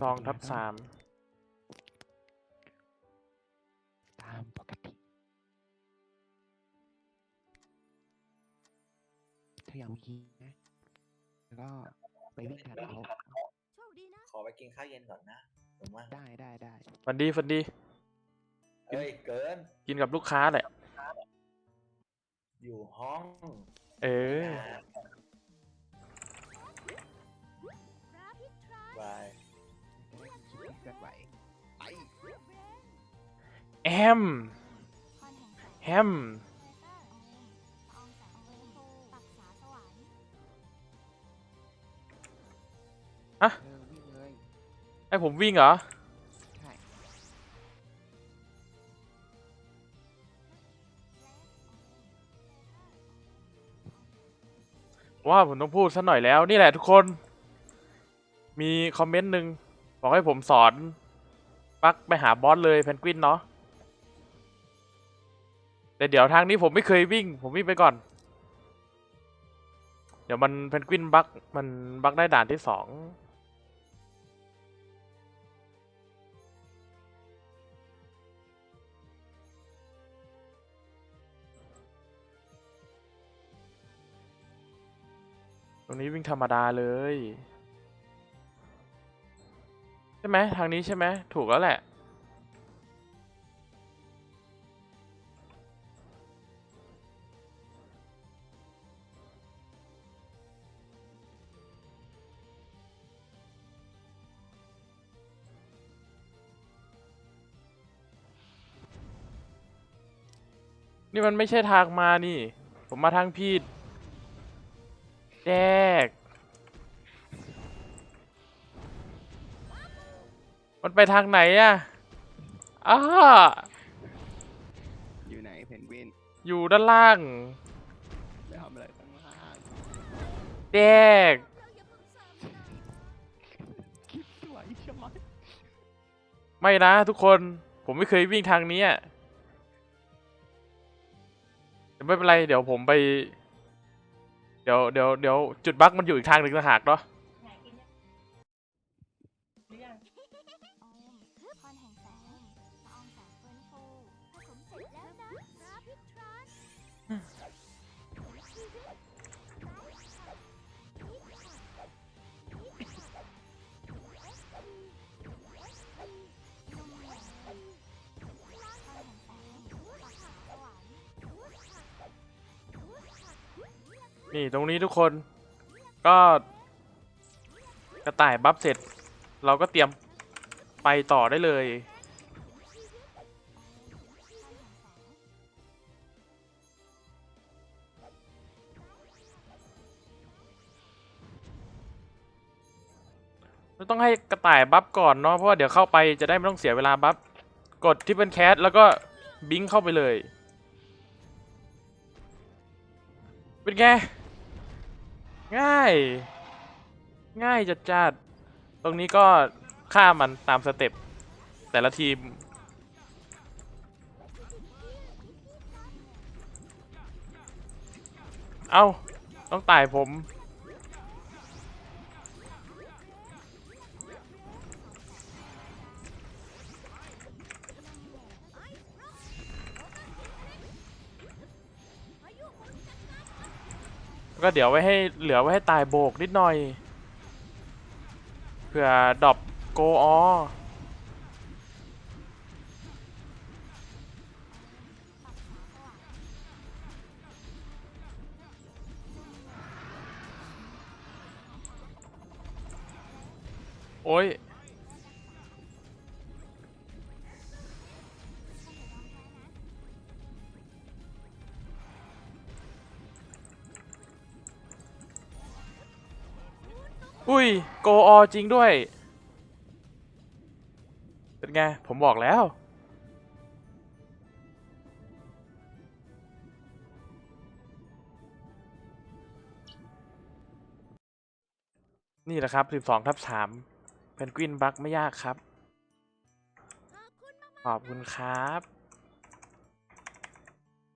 สองทับสามตามปกติถ้ายังไม่คิดนะแล้วก็ไปวิ่งแทนเขาโชคดีนะ ขอไปกินข้าวเย็นก่อนนะผมว่าได้ได้ได้ฟันดีฟันดีเอ้ยเกิน กินกับลูกค้าแหละ อยู่ห้อง เออรับ แอมแฮมเตอะอองแสงเออวิ่งเลยให้ผมวิ่งเหรอ ใช่ว่าผมต้องพูดสักหน่อยแล้วนี่แหละทุกคน มีคอมเมนต์หนึ่งบอกให้ผมสอนปักไปหาบอสเลยเพนกวินเนาะ แต่เดี๋ยวทางนี้ผมไม่เคยวิ่ง ผมวิ่งไปก่อน เดี๋ยวมันเพนกวินบักมันบักได้ด่านที่สองตรงนี้วิ่งธรรมดาเลย ใช่ไหมทางนี้ใช่ไหมถูกแล้วแหละ นี่มันไม่ใช่ทางมานี่ ผมมาทางผิดแจกมันไปทางไหนอะอ้าอยู่ไหนเพนกวินอยู่ด้านล่างไปทำอะไรตั้งล่างแจกคิดสวยใช่ไหมไม่นะทุกคนผมไม่เคยวิ่งทางนี้อะแต่ ไม่เป็นไร เดี๋ยวผมไป เดี๋ยวเดี๋ยวเดี๋ยวจุดบั๊กมันอยู่อีกทางหนึ่งต่างหากเนาะ นี่ตรงนี้ทุกคนก็กระต่ายบัฟเสร็จ เราก็เตรียมไปต่อได้เลยเราต้องให้กระต่ายบัฟก่อนเนาะเพราะว่าเดี๋ยวเข้าไปจะได้ไม่ต้องเสียเวลาบัฟกดที่เป็นแคสแล้วก็บิงเข้าไปเลย เป็นไง ง่าย ง่ายจัดจัดๆตรงนี้ก็ฆ่ามันตามสเต็ปแต่ละทีม เอ้า ต้องตายผม ก็เดี๋ยวไว้ให้เหลือไว้ให้ตายโบกนิดหน่อยเผื่อดรอปโกออโอ้ย อุ้ยโกออจริงด้วย เป็นไง ผมบอกแล้ว นี่แหละครับ 12ทับ3เพนกวินบักไม่ยากครับ ขอบคุณมากขอบคุณครับ